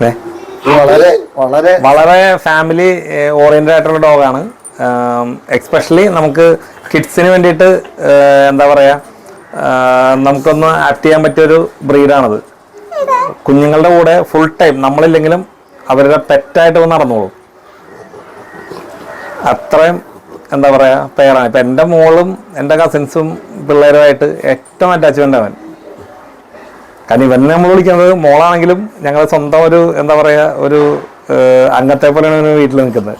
വളരെ വളരെ വളരെ ഫാമിലി ഓറിയന്റഡ് ആയിട്ടുള്ള ഡോഗാണ് എക്സ്പെഷ്യലി നമുക്ക് കിഡ്സിന് വേണ്ടിയിട്ട് എന്താ പറയാ നമുക്കൊന്ന് ആക്ട് ചെയ്യാൻ പറ്റിയൊരു ബ്രീഡാണത് കുഞ്ഞുങ്ങളുടെ കൂടെ ഫുൾ ടൈം നമ്മളില്ലെങ്കിലും അവരുടെ പെറ്റായിട്ട് നടന്നോളും. അത്രയും എന്താ പറയാ പെയറാണ് ഇപ്പൊ എന്റെ മോളും എന്റെ കസിൻസും പിള്ളേരുമായിട്ട് ഏറ്റവും അറ്റാച്ച്മെന്റ് അവൻ. കാരണം ഇവനെ നമ്മൾ വിളിക്കുന്നത് മോളാണെങ്കിലും ഞങ്ങൾ സ്വന്തം ഒരു എന്താ പറയുക ഒരു അംഗത്തെ പോലെയാണ് വീട്ടിൽ നിൽക്കുന്നത്.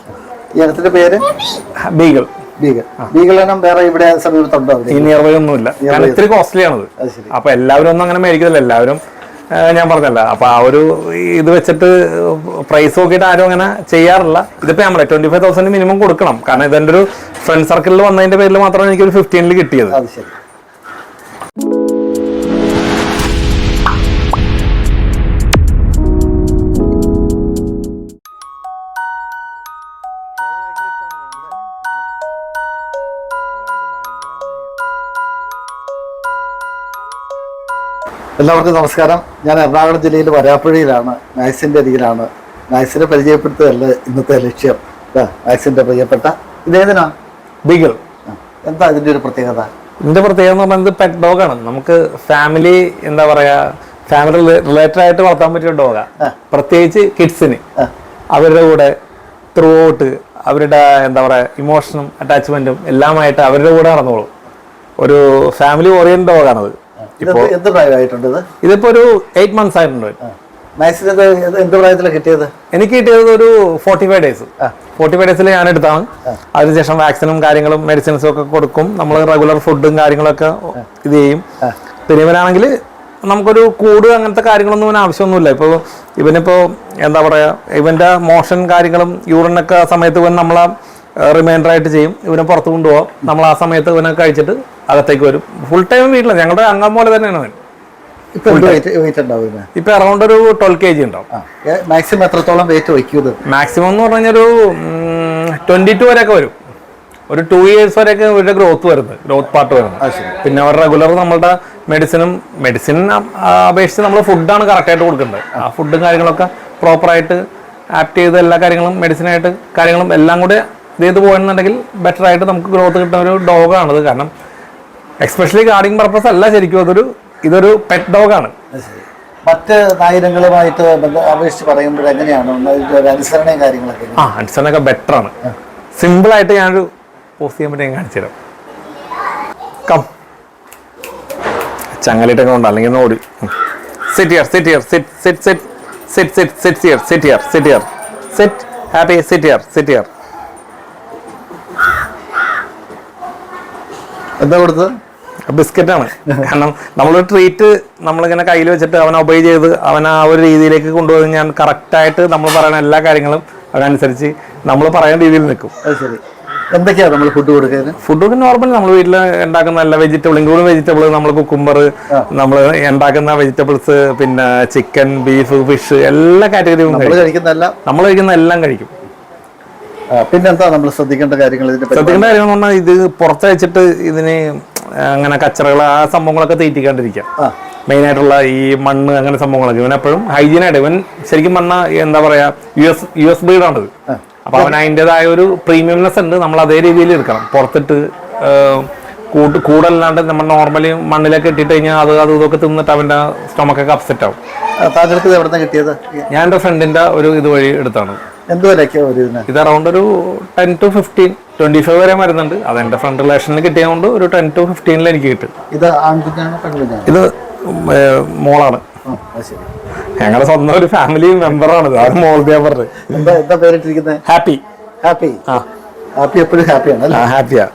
ഇനത്തിന്റെ പേര്? ബീഗൾ. വേറെ ഇവിടെ സമീപത്തുണ്ടോ ഈ ഒന്നുമില്ല. ഇത്തിരി കോസ്റ്റ്ലി ആണത്. അപ്പൊ എല്ലാവരും ഒന്നും അങ്ങനെ മേടിക്കുന്നില്ല എല്ലാവരും ഞാൻ പറഞ്ഞല്ല. അപ്പൊ ആ ഒരു ഇത് വെച്ചിട്ട് പ്രൈസ് നോക്കിയിട്ട് ആരും അങ്ങനെ ചെയ്യാറില്ല. ഇതിപ്പോ നമ്മളെ ട്വന്റി ഫൈവ് തൗസൻഡ് മിനിമം കൊടുക്കണം. കാരണം ഇതെന്റെ ഒരു ഫ്രണ്ട് സർക്കിളിൽ വന്നതിന്റെ പേരിൽ മാത്രമാണ് എനിക്ക് ഒരു ഫിഫ്റ്റീനിൽ കിട്ടിയത്. അത് ശരി. എല്ലാവർക്കും നമസ്കാരം. ഞാൻ എറണാകുളം ജില്ലയിൽ വരാപ്പുഴയിലാണ്. നൈസിന്റെ അരികിലാണ്. നൈസിനെ പരിചയപ്പെടുത്തുകയല്ല ഇന്നത്തെ ലക്ഷ്യം. നൈസിന്റെ പ്രിയപ്പെട്ട ഇതേതിനാ ബിഗിൾ. എന്താ ഇതിന്റെ ഒരു പ്രത്യേകത? ഇതിന്റെ പ്രത്യേകത എന്ന് പറയുന്നത് പെറ്റ് ഡോഗാണ് നമുക്ക് ഫാമിലി എന്താ പറയുക ഫാമിലി റിലേറ്റഡ് ആയിട്ട് വളർത്താൻ പറ്റിയ ഡോഗാണ് പ്രത്യേകിച്ച് കിഡ്സിന് അവരുടെ കൂടെ ത്രൂ ഔട്ട് അവരുടെ എന്താ പറയുക ഇമോഷനും അറ്റാച്ച്മെന്റും എല്ലാമായിട്ട് അവരുടെ കൂടെ നടന്നോളും. ഒരു ഫാമിലി ഓറിയന്റ് ഡോഗാണത് ഇത് എന്ത് പ്രായമായിട്ടുണ്ട് ഇത്? ഇതിപ്പോ ഒരു എയ്റ്റ് മന്ത്സ് ആയിട്ടുണ്ട്? എന്ത് പ്രായത്തിലാണ് കിട്ടിയത്? എനിക്ക് കിട്ടിയത് ഒരു forty five days forty five ഡേയ്സിൽ ഞാൻ എടുത്താണ് അതിനുശേഷം വാക്സിനും കാര്യങ്ങളും മെഡിസിൻസും ഒക്കെ കൊടുക്കും. നമ്മൾ റെഗുലർ ഫുഡും കാര്യങ്ങളൊക്കെ ഇത് ചെയ്യും. പിന്നെ ഇവനാണെങ്കിൽ നമുക്കൊരു കൂട് അങ്ങനത്തെ കാര്യങ്ങളൊന്നും ഇവന് ആവശ്യമൊന്നുമില്ല. ഇപ്പോൾ ഇവനിപ്പോൾ എന്താ പറയുക ഇവന്റെ മോഷൻ കാര്യങ്ങളും യൂറിനൊക്കെ സമയത്ത് ഇവൻ നമ്മളെ റിമൈൻഡർ ആയിട്ട് ചെയ്യും. ഇവനെ പുറത്ത് കൊണ്ടുപോകാം നമ്മൾ ആ സമയത്ത് ഇവനെ കഴിച്ചിട്ട് അകത്തേക്ക് വരും. ഫുൾ ടൈം വീട്ടിലാണ് ഞങ്ങളുടെ അംഗം പോലെ തന്നെയാണ് അവൻ. ഇപ്പൊ അറൗണ്ട് ഒരു ട്വൽവ് കെ ജി ഉണ്ടാവും മാക്സിമം എത്രത്തോളം വെയിറ്റ് വയ്ക്കും മാക്സിമം എന്ന് പറഞ്ഞാൽ ഒരു ട്വന്റി ടു വരെയൊക്കെ വരും. ഒരു ടു ഇയേഴ്സ് വരെയൊക്കെ ഇവരുടെ ഗ്രോത്ത് വരുന്നത്. ഗ്രോത്ത് പാർട്ട് വരുന്നത്. പിന്നെ അവർ റെഗുലർ നമ്മളുടെ മെഡിസിനും മെഡിസിൻ അപേക്ഷിച്ച് നമ്മൾ ഫുഡാണ് കറക്റ്റായിട്ട് കൊടുക്കേണ്ടത് ആ ഫുഡും കാര്യങ്ങളൊക്കെ പ്രോപ്പറായിട്ട് ആപ്റ്റ് ചെയ്ത് എല്ലാ കാര്യങ്ങളും മെഡിസിനായിട്ട് കാര്യങ്ങളും എല്ലാം കൂടെ ഇത് ചെയ്ത് പോയെന്നുണ്ടെങ്കിൽ ബെറ്റർ ആയിട്ട് നമുക്ക് ഗ്രോത്ത് കിട്ടുന്ന ഒരു ഡോഗാണത് കാരണം എക്സ്പെഷ്യലി ഗാർഡിങ് പർപ്പസ് അല്ല ശരിക്കും അതൊരു ഇതൊരു പെറ്റ് ഡോഗാണ് മറ്റ് നായിരങ്ങളുമായിട്ട് അപേക്ഷിച്ച് പറയുമ്പോൾ എങ്ങനെയാണ്? അനുസരണയും കാര്യങ്ങളൊക്കെ ആ അൻസണൊക്കെ ബെറ്റർ ആണ്. സിമ്പിൾ ആയിട്ട് ഞാനൊരു പോസ്റ്റ് ചെയ്യാൻ പറ്റി കാണിച്ചു തരാം. കം ചങ്ങലിട്ടൊക്കെ ഉണ്ട്. അല്ലെങ്കിൽ ഓടി. Sit here sit sit sit sit sit sit sit here sit sit sit happy sit here sit here എന്താ കൊടുത്തത്? ബിസ്ക്കറ്റാണ്. കാരണം നമ്മളൊരു ട്രീറ്റ് നമ്മളിങ്ങനെ കയ്യിൽ വെച്ചിട്ട് അവനെ ഒബൈ ചെയ്ത് അവൻ ആ ഒരു രീതിയിലേക്ക് കൊണ്ടുപോയി ഞാൻ കറക്റ്റായിട്ട് നമ്മൾ പറയുന്ന എല്ലാ കാര്യങ്ങളും അവനനുസരിച്ച് നമ്മൾ പറയുന്ന രീതിയിൽ നിൽക്കും. അത് ശരി. എന്തൊക്കെയാണ് നമ്മൾ ഫുഡ് കൊടുക്കുന്നത്? ഫുഡൊക്കെ നോർമൽ നമ്മൾ വീട്ടിൽ ഉണ്ടാക്കുന്ന എല്ലാ വെജിറ്റബിൾ ഇൻക്ലൂഡിങ് വെജിറ്റബിൾ നമ്മൾ കുക്കുംബർ നമ്മൾ ഉണ്ടാക്കുന്ന വെജിറ്റബിൾസ് പിന്നെ ചിക്കൻ ബീഫ് ഫിഷ് എല്ലാ കാറ്റഗറിയും നമ്മൾ നമ്മൾ കഴിക്കുന്ന എല്ലാം കഴിക്കും. പിന്നെന്താ നമ്മൾ ശ്രദ്ധിക്കേണ്ട കാര്യങ്ങൾ ഇതിന്റെ? ശ്രദ്ധിക്കേണ്ട കാര്യം എന്ന് പറഞ്ഞാൽ ഇത് പുറത്ത് വെച്ചിട്ട് ഇതിന് അങ്ങനെ കച്ചറകൾ ആ സംഭവങ്ങളൊക്കെ തീറ്റിക്കാണ്ടിരിക്കുക മെയിൻ ആയിട്ടുള്ള ഈ മണ്ണ് അങ്ങനെ സംഭവങ്ങളൊക്കെ. ഇവൻ എപ്പോഴും ഹൈജീനായിട്ട് ഇവൻ ശരിക്കും പറഞ്ഞാൽ എന്താ പറയാ യു എസ് യു എസ് ബ്രീഡാണിത് അപ്പൊ അവൻ അതിന്റെതായ ഒരു പ്രീമിയംനെസ് ഉണ്ട് നമ്മൾ അതേ രീതിയിൽ എടുക്കണം. പുറത്തിട്ട് കൂട്ട് കൂടല്ലാണ്ട് നമ്മൾ നോർമലി മണ്ണിലൊക്കെ ഇട്ടിട്ട് കഴിഞ്ഞാൽ അത് അത് ഇതൊക്കെ തിന്നിട്ട് അവന്റെ സ്റ്റൊമക്കൊക്കെ അപ്സെറ്റ് ആവും. താങ്കൾക്ക് എവിടെ നിന്ന് കിട്ടിയത്? ഞാൻ എന്റെ ഫ്രണ്ടിന്റെ ഒരു ഇത് വഴി എടുത്താണ്. എന്ത് ഒരു ഇതിന്? ഇത് അറൗണ്ട് ഒരു ten to fifteen twenty five വരെ വരുന്നുണ്ട്. അത് എന്റെ ഫ്രണ്ട് റിലേഷനിൽ കിട്ടിയതുകൊണ്ട് ഒരു ടെൻ ടു ഫിഫ്റ്റീനിൽ എനിക്ക് കിട്ടും. ഇത് ആൺകുഞ്ഞാണോ പെൺകുഞ്ഞാണോ? ഇത് മോളാണ്. ഞങ്ങളുടെ സ്വന്തം ഒരു ഫാമിലി മെമ്പറാണ് അത് മോൾ പേപ്പറിൽ എന്താ എന്താ പേരിട്ടിരിക്കുന്നത് ഹാപ്പി ഹാപ്പി ആ. ഹാപ്പി എപ്പോഴും ഹാപ്പിയാണ് ഹാപ്പിയാണ്